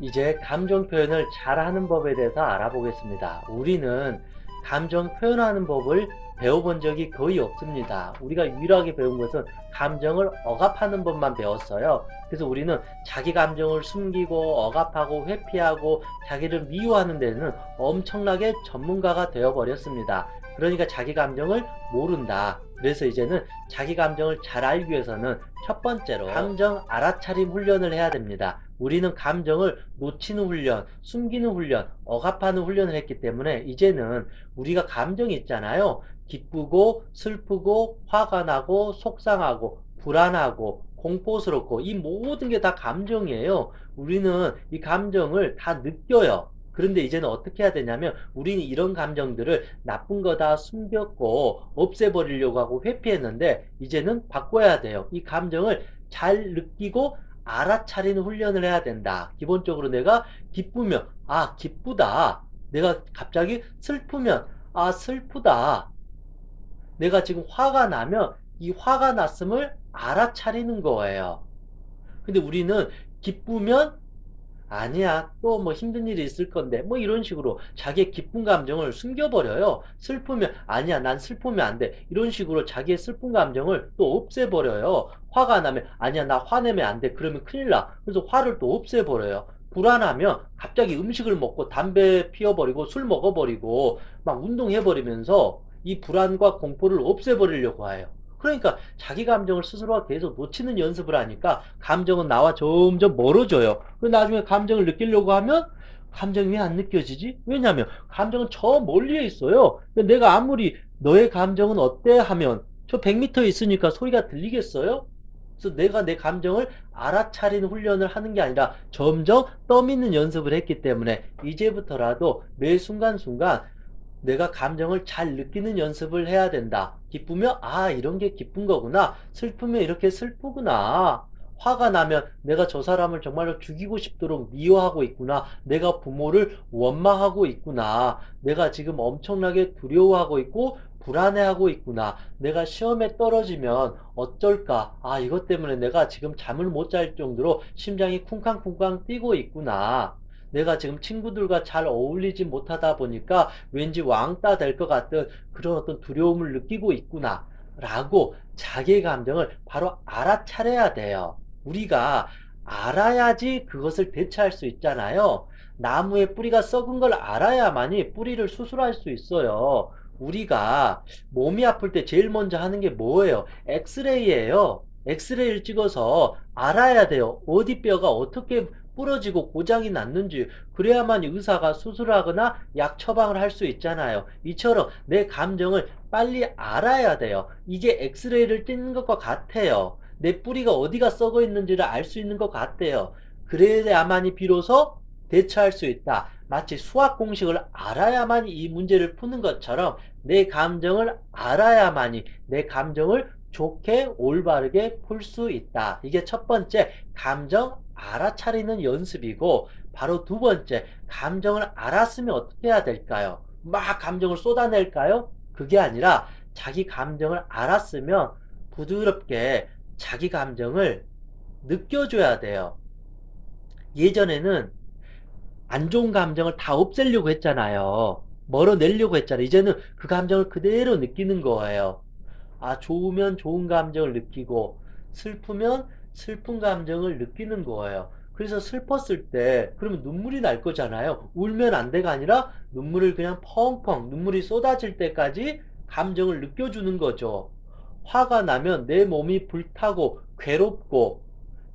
이제 감정 표현을 잘하는 법에 대해서 알아보겠습니다. 우리는 감정 표현하는 법을 배워본 적이 거의 없습니다. 우리가 유일하게 배운 것은 감정을 억압하는 법만 배웠어요. 그래서 우리는 자기 감정을 숨기고 억압하고 회피하고 자기를 미워하는 데는 엄청나게 전문가가 되어버렸습니다. 그러니까 자기 감정을 모른다. 그래서 이제는 자기 감정을 잘 알기 위해서는 첫 번째로 감정 알아차림 훈련을 해야 됩니다. 우리는 감정을 놓치는 훈련, 숨기는 훈련, 억압하는 훈련을 했기 때문에 이제는 우리가 감정이 있잖아요. 기쁘고 슬프고 화가 나고 속상하고 불안하고 공포스럽고 이 모든 게 다 감정이에요. 우리는 이 감정을 다 느껴요. 그런데 이제는 어떻게 해야 되냐면 우리는 이런 감정들을 나쁜 거다 숨겼고 없애버리려고 하고 회피했는데 이제는 바꿔야 돼요. 이 감정을 잘 느끼고 알아차리는 훈련을 해야 된다. 기본적으로 내가 기쁘면 아 기쁘다. 내가 갑자기 슬프면 아 슬프다. 내가 지금 화가 나면 이 화가 났음을 알아차리는 거예요. 근데 우리는 기쁘면 아니야 또 뭐 힘든 일이 있을 건데 뭐 이런 식으로 자기의 기쁜 감정을 숨겨버려요. 슬프면 아니야 난 슬프면 안 돼. 이런 식으로 자기의 슬픈 감정을 또 없애버려요. 화가 나면 아니야 나 화내면 안 돼. 그러면 큰일 나. 그래서 화를 또 없애버려요. 불안하면 갑자기 음식을 먹고 담배 피워버리고 술 먹어버리고 막 운동해버리면서 이 불안과 공포를 없애버리려고 해요 그러니까 자기 감정을 스스로가 계속 놓치는 연습을 하니까 감정은 나와 점점 멀어져요. 그 나중에 감정을 느끼려고 하면 감정이 왜 안 느껴지지? 왜냐하면 감정은 저 멀리에 있어요. 근데 내가 아무리 너의 감정은 어때 하면 저 100m 있으니까 소리가 들리겠어요? 그래서 내가 내 감정을 알아차리는 훈련을 하는 게 아니라 점점 떠미는 연습을 했기 때문에 이제부터라도 매 순간순간 내가 감정을 잘 느끼는 연습을 해야 된다. 기쁘면, 아, 이런 게 기쁜 거구나. 슬프면 이렇게 슬프구나. 화가 나면 내가 저 사람을 정말로 죽이고 싶도록 미워하고 있구나. 내가 부모를 원망하고 있구나. 내가 지금 엄청나게 두려워하고 있고 불안해하고 있구나. 내가 시험에 떨어지면 어쩔까? 아, 이것 때문에 내가 지금 잠을 못 잘 정도로 심장이 쿵쾅쿵쾅 뛰고 있구나. 내가 지금 친구들과 잘 어울리지 못하다 보니까 왠지 왕따 될 것 같은 그런 어떤 두려움을 느끼고 있구나. 라고 자기의 감정을 바로 알아차려야 돼요. 우리가 알아야지 그것을 대처할 수 있잖아요. 나무의 뿌리가 썩은 걸 알아야만이 뿌리를 수술할 수 있어요. 우리가 몸이 아플 때 제일 먼저 하는 게 뭐예요? 엑스레이예요. 엑스레이를 찍어서 알아야 돼요. 어디 뼈가 어떻게 부러지고 고장이 났는지 그래야만 의사가 수술하거나 약 처방을 할 수 있잖아요. 이처럼 내 감정을 빨리 알아야 돼요. 이게 엑스레이를 찍는 것과 같아요. 내 뿌리가 어디가 썩어 있는지를 알 수 있는 것 같아요. 그래야만이 비로소 대처할 수 있다. 마치 수학 공식을 알아야만 이 문제를 푸는 것처럼 내 감정을 알아야만이 내 감정을 좋게 올바르게 풀 수 있다. 이게 첫 번째 감정 알아차리는 연습이고 바로 두 번째 감정을 알았으면 어떻게 해야 될까요? 막 감정을 쏟아낼까요? 그게 아니라 자기 감정을 알았으면 부드럽게 자기 감정을 느껴줘야 돼요. 예전에는 안 좋은 감정을 다 없애려고 했잖아요. 멀어내려고 했잖아요. 이제는 그 감정을 그대로 느끼는 거예요. 아, 좋으면 좋은 감정을 느끼고, 슬프면 슬픈 감정을 느끼는 거예요. 그래서 슬펐을 때, 그러면 눈물이 날 거잖아요. 울면 안 돼가 아니라 눈물을 그냥 펑펑, 눈물이 쏟아질 때까지 감정을 느껴주는 거죠. 화가 나면 내 몸이 불타고 괴롭고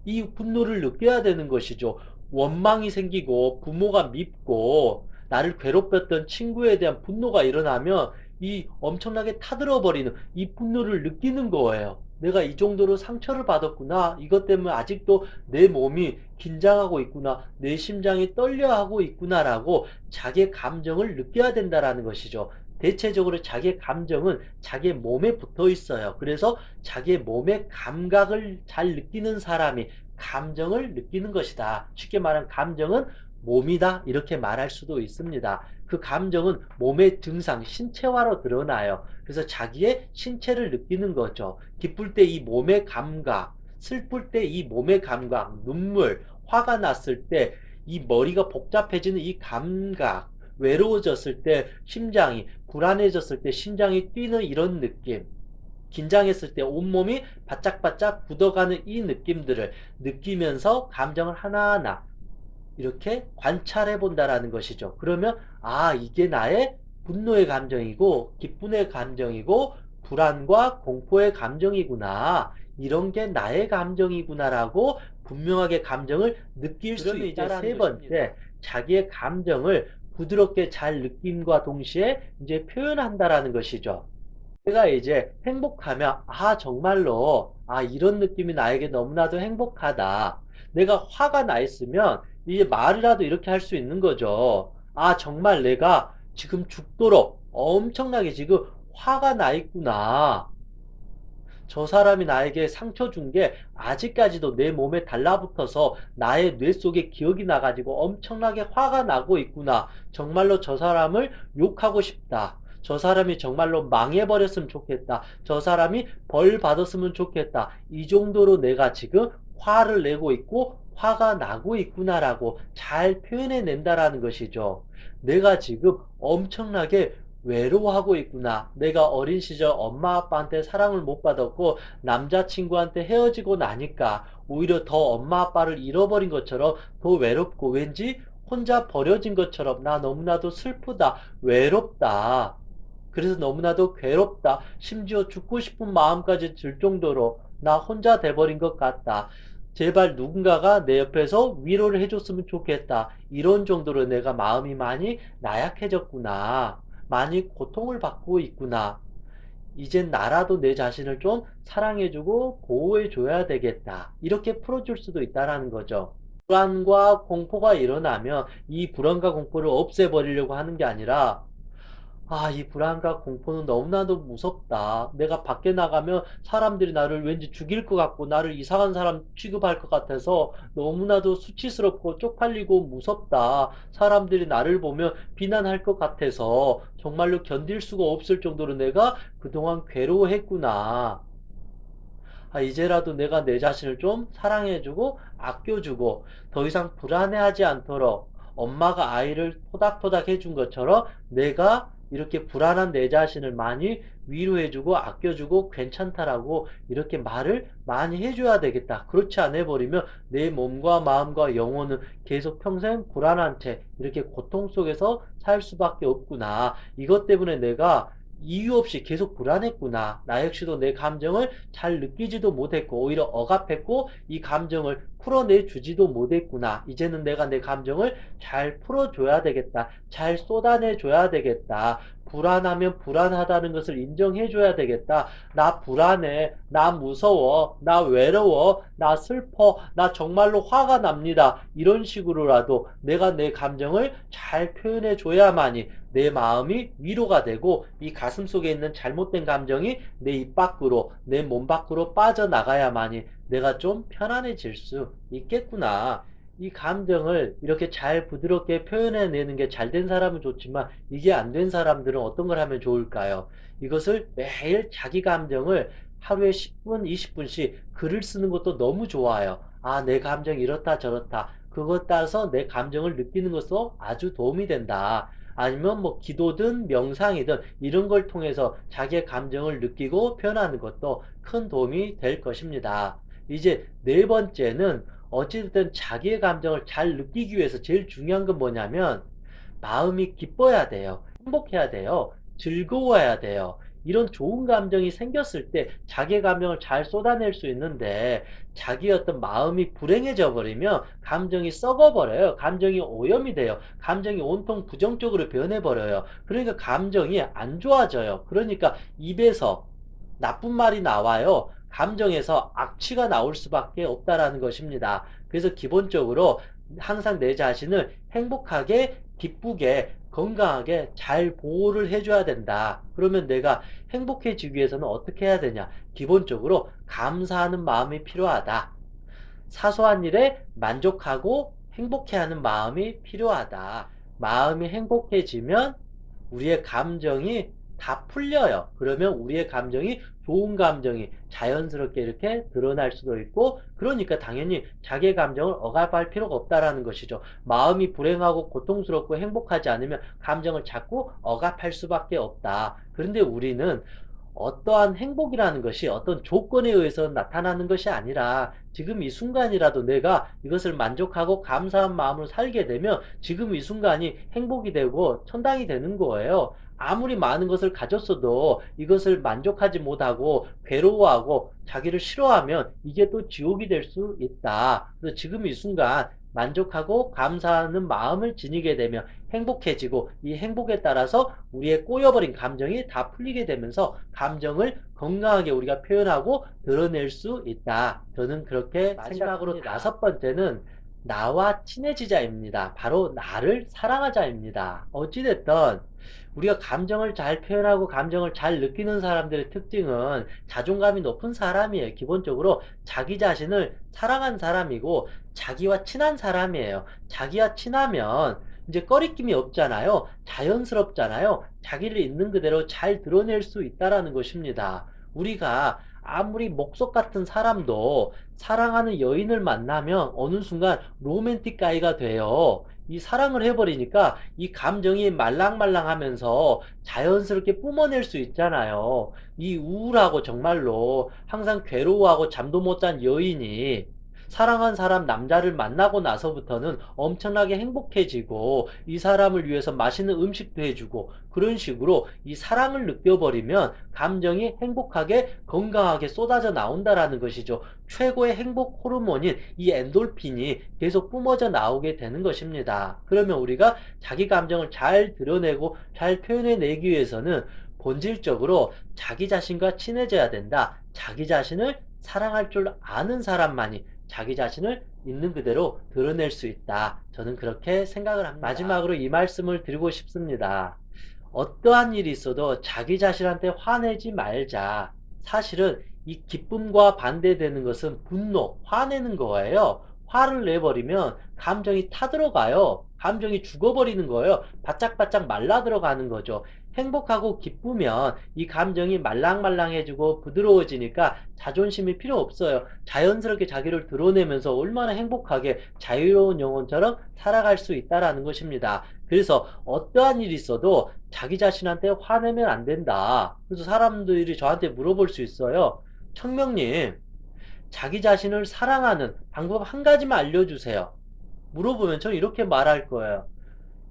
이 분노를 느껴야 되는 것이죠. 원망이 생기고 부모가 밉고 나를 괴롭혔던 친구에 대한 분노가 일어나면 이 엄청나게 타들어 버리는 이 분노를 느끼는 거예요. 내가 이 정도로 상처를 받았구나. 이것 때문에 아직도 내 몸이 긴장하고 있구나. 내 심장이 떨려하고 있구나라고 자기의 감정을 느껴야 된다라는 것이죠. 대체적으로 자기의 감정은 자기의 몸에 붙어 있어요. 그래서 자기의 몸의 감각을 잘 느끼는 사람이 감정을 느끼는 것이다. 쉽게 말하면 감정은 몸이다. 이렇게 말할 수도 있습니다. 그 감정은 몸의 증상, 신체화로 드러나요. 그래서 자기의 신체를 느끼는 거죠. 기쁠 때 이 몸의 감각, 슬플 때 이 몸의 감각, 눈물, 화가 났을 때 이 머리가 복잡해지는 이 감각, 외로워졌을 때 심장이, 불안해졌을 때 심장이 뛰는 이런 느낌, 긴장했을 때 온몸이 바짝바짝 굳어가는 이 느낌들을 느끼면서 감정을 하나하나 이렇게 관찰해 본다라는 것이죠. 그러면 아, 이게 나의 분노의 감정이고 기쁨의 감정이고 불안과 공포의 감정이구나. 이런 게 나의 감정이구나라고 분명하게 감정을 느낄 수 있다는 세 번째 자기의 감정을 부드럽게 잘 느낌과 동시에 이제 표현한다라는 것이죠. 내가 이제 행복하면 아 정말로 아 이런 느낌이 나에게 너무나도 행복하다. 내가 화가 나 있으면 이제 말이라도 이렇게 할 수 있는 거죠. 아 정말 내가 지금 죽도록 엄청나게 지금 화가 나 있구나. 저 사람이 나에게 상처 준 게 아직까지도 내 몸에 달라붙어서 나의 뇌 속에 기억이 나가지고 엄청나게 화가 나고 있구나. 정말로 저 사람을 욕하고 싶다. 저 사람이 정말로 망해버렸으면 좋겠다. 저 사람이 벌 받았으면 좋겠다. 이 정도로 내가 지금 화를 내고 있고 화가 나고 있구나라고 잘 표현해 낸다라는 것이죠. 내가 지금 엄청나게 외로워하고 있구나. 내가 어린 시절 엄마 아빠한테 사랑을 못 받았고 남자친구한테 헤어지고 나니까 오히려 더 엄마 아빠를 잃어버린 것처럼 더 외롭고 왠지 혼자 버려진 것처럼 나 너무나도 슬프다. 외롭다. 그래서 너무나도 괴롭다. 심지어 죽고 싶은 마음까지 들 정도로 나 혼자 돼버린 것 같다. 제발 누군가가 내 옆에서 위로를 해줬으면 좋겠다. 이런 정도로 내가 마음이 많이 나약해졌구나. 많이 고통을 받고 있구나. 이젠 나라도 내 자신을 좀 사랑해주고 보호해줘야 되겠다. 이렇게 풀어줄 수도 있다라는 거죠. 불안과 공포가 일어나면 이 불안과 공포를 없애버리려고 하는 게 아니라 아, 이 불안과 공포는 너무나도 무섭다. 내가 밖에 나가면 사람들이 나를 왠지 죽일 것 같고, 나를 이상한 사람 취급할 것 같아서 너무나도 수치스럽고 쪽팔리고 무섭다. 사람들이 나를 보면 비난할 것 같아서 정말로 견딜 수가 없을 정도로 내가 그동안 괴로워했구나. 아, 이제라도 내가 내 자신을 좀 사랑해주고 아껴주고 더 이상 불안해하지 않도록 엄마가 아이를 토닥토닥 해준 것처럼 내가 이렇게 불안한 내 자신을 많이 위로해주고 아껴주고 괜찮다라고 이렇게 말을 많이 해줘야 되겠다. 그렇지 않아 버리면 내 몸과 마음과 영혼은 계속 평생 불안한 채 이렇게 고통 속에서 살 수밖에 없구나. 이것 때문에 내가 이유 없이 계속 불안했구나. 나 역시도 내 감정을 잘 느끼지도 못했고, 오히려 억압했고, 이 감정을 풀어내 주지도 못했구나. 이제는 내가 내 감정을 잘 풀어줘야 되겠다. 잘 쏟아내 줘야 되겠다. 불안하면 불안하다는 것을 인정해 줘야 되겠다. 나 불안해. 나 무서워. 나 외로워. 나 슬퍼. 나 정말로 화가 납니다. 이런 식으로라도 내가 내 감정을 잘 표현해 줘야만이 내 마음이 위로가 되고 이 가슴 속에 있는 잘못된 감정이 내 입 밖으로, 내 몸 밖으로 빠져나가야만이 내가 좀 편안해질 수 있겠구나. 이 감정을 이렇게 잘 부드럽게 표현해내는 게 잘 된 사람은 좋지만 이게 안 된 사람들은 어떤 걸 하면 좋을까요? 이것을 매일 자기 감정을 하루에 10분, 20분씩 글을 쓰는 것도 너무 좋아요. 아, 내 감정이 이렇다 저렇다. 그것 따라서 내 감정을 느끼는 것도 아주 도움이 된다. 아니면 뭐 기도든 명상이든 이런 걸 통해서 자기의 감정을 느끼고 표현하는 것도 큰 도움이 될 것입니다. 이제 네 번째는 어찌됐든 자기의 감정을 잘 느끼기 위해서 제일 중요한 건 뭐냐면 마음이 기뻐야 돼요. 행복해야 돼요. 즐거워야 돼요. 이런 좋은 감정이 생겼을 때 자기의 감정을 잘 쏟아낼 수 있는데 자기 어떤 마음이 불행해져 버리면 감정이 썩어버려요. 감정이 오염이 돼요. 감정이 온통 부정적으로 변해버려요. 그러니까 감정이 안 좋아져요. 그러니까 입에서 나쁜 말이 나와요. 감정에서 악취가 나올 수밖에 없다라는 것입니다. 그래서 기본적으로 항상 내 자신을 행복하게, 기쁘게, 건강하게 잘 보호를 해줘야 된다. 그러면 내가 행복해지기 위해서는 어떻게 해야 되냐? 기본적으로 감사하는 마음이 필요하다. 사소한 일에 만족하고 행복해하는 마음이 필요하다. 마음이 행복해지면 우리의 감정이 다 풀려요. 그러면 우리의 감정이 좋은 감정이 자연스럽게 이렇게 드러날 수도 있고 그러니까 당연히 자기의 감정을 억압할 필요가 없다라는 것이죠. 마음이 불행하고 고통스럽고 행복하지 않으면 감정을 자꾸 억압할 수밖에 없다. 그런데 우리는 어떠한 행복이라는 것이 어떤 조건에 의해서 나타나는 것이 아니라 지금 이 순간이라도 내가 이것을 만족하고 감사한 마음으로 살게 되면 지금 이 순간이 행복이 되고 천당이 되는 거예요. 아무리 많은 것을 가졌어도 이것을 만족하지 못하고 괴로워하고 자기를 싫어하면 이게 또 지옥이 될 수 있다. 그래서 지금 이 순간 만족하고 감사하는 마음을 지니게 되면 행복해지고 이 행복에 따라서 우리의 꼬여버린 감정이 다 풀리게 되면서 감정을 건강하게 우리가 표현하고 드러낼 수 있다. 저는 그렇게 생각합니다. 다섯 번째는 나와 친해지자입니다. 바로 나를 사랑하자입니다. 어찌됐든 우리가 감정을 잘 표현하고 감정을 잘 느끼는 사람들의 특징은 자존감이 높은 사람이에요. 기본적으로 자기 자신을 사랑한 사람이고 자기와 친한 사람이에요. 자기와 친하면 이제 꺼리낌이 없잖아요. 자연스럽잖아요. 자기를 있는 그대로 잘 드러낼 수 있다라는 것입니다. 우리가 아무리 목석 같은 사람도 사랑하는 여인을 만나면 어느 순간 로맨틱 가이가 돼요. 이 사랑을 해버리니까 이 감정이 말랑말랑하면서 자연스럽게 뿜어낼 수 있잖아요. 이 우울하고 정말로 항상 괴로워하고 잠도 못 잔 여인이 사랑한 사람 남자를 만나고 나서부터는 엄청나게 행복해지고 이 사람을 위해서 맛있는 음식도 해주고 그런 식으로 이 사랑을 느껴버리면 감정이 행복하게 건강하게 쏟아져 나온다라는 것이죠. 최고의 행복 호르몬인 이 엔돌핀이 계속 뿜어져 나오게 되는 것입니다. 그러면 우리가 자기 감정을 잘 드러내고 잘 표현해내기 위해서는 본질적으로 자기 자신과 친해져야 된다. 자기 자신을 사랑할 줄 아는 사람만이 자기 자신을 있는 그대로 드러낼 수 있다. 저는 그렇게 생각을 합니다. 마지막으로 이 말씀을 드리고 싶습니다. 어떠한 일이 있어도 자기 자신한테 화내지 말자. 사실은 이 기쁨과 반대되는 것은 분노, 화내는 거예요. 화를 내버리면 감정이 타들어가요. 감정이 죽어버리는 거예요. 바짝바짝 말라 들어가는 거죠. 행복하고 기쁘면 이 감정이 말랑말랑해지고 부드러워지니까 자존심이 필요 없어요. 자연스럽게 자기를 드러내면서 얼마나 행복하게 자유로운 영혼처럼 살아갈 수 있다라는 것입니다. 그래서 어떠한 일이 있어도 자기 자신한테 화내면 안 된다. 그래서 사람들이 저한테 물어볼 수 있어요. 청명님, 자기 자신을 사랑하는 방법 한 가지만 알려주세요. 물어보면 저는 이렇게 말할 거예요.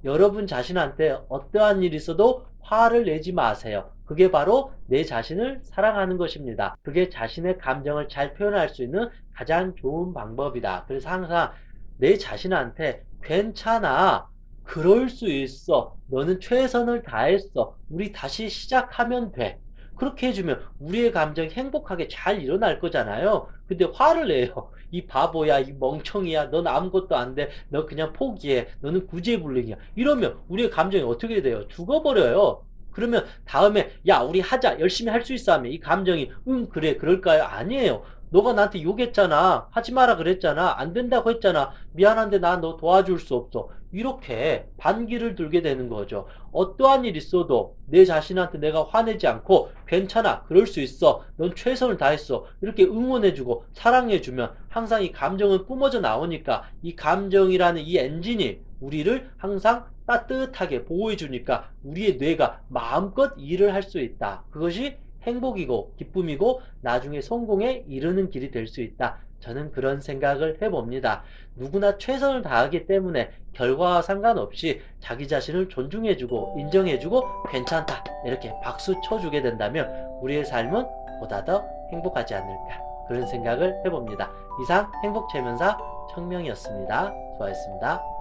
여러분 자신한테 어떠한 일이 있어도 화를 내지 마세요. 그게 바로 내 자신을 사랑하는 것입니다. 그게 자신의 감정을 잘 표현할 수 있는 가장 좋은 방법이다. 그래서 항상 내 자신한테 괜찮아. 그럴 수 있어. 너는 최선을 다했어. 우리 다시 시작하면 돼. 그렇게 해주면 우리의 감정이 행복하게 잘 일어날 거잖아요. 근데 화를 내요. 이 바보야, 이 멍청이야, 넌 아무것도 안 돼. 너 그냥 포기해. 너는 구제불능이야. 이러면 우리의 감정이 어떻게 돼요? 죽어버려요. 그러면 다음에 야 우리 하자 열심히 할 수 있어 하면 이 감정이 응 그래 그럴까요? 아니에요. 너가 나한테 욕했잖아. 하지 마라 그랬잖아. 안 된다고 했잖아. 미안한데 나 너 도와줄 수 없어. 이렇게 반기를 들게 되는 거죠. 어떠한 일 있어도 내 자신한테 내가 화내지 않고 괜찮아. 그럴 수 있어. 넌 최선을 다했어. 이렇게 응원해주고 사랑해주면 항상 이 감정은 뿜어져 나오니까 이 감정이라는 이 엔진이 우리를 항상 따뜻하게 보호해 주니까 우리의 뇌가 마음껏 일을 할 수 있다. 그것이 행복이고 기쁨이고 나중에 성공에 이르는 길이 될 수 있다. 저는 그런 생각을 해봅니다. 누구나 최선을 다하기 때문에 결과와 상관없이 자기 자신을 존중해주고 인정해주고 괜찮다. 이렇게 박수 쳐주게 된다면 우리의 삶은 보다 더 행복하지 않을까. 그런 생각을 해봅니다. 이상 행복체면사 청명이었습니다. 수고하셨습니다.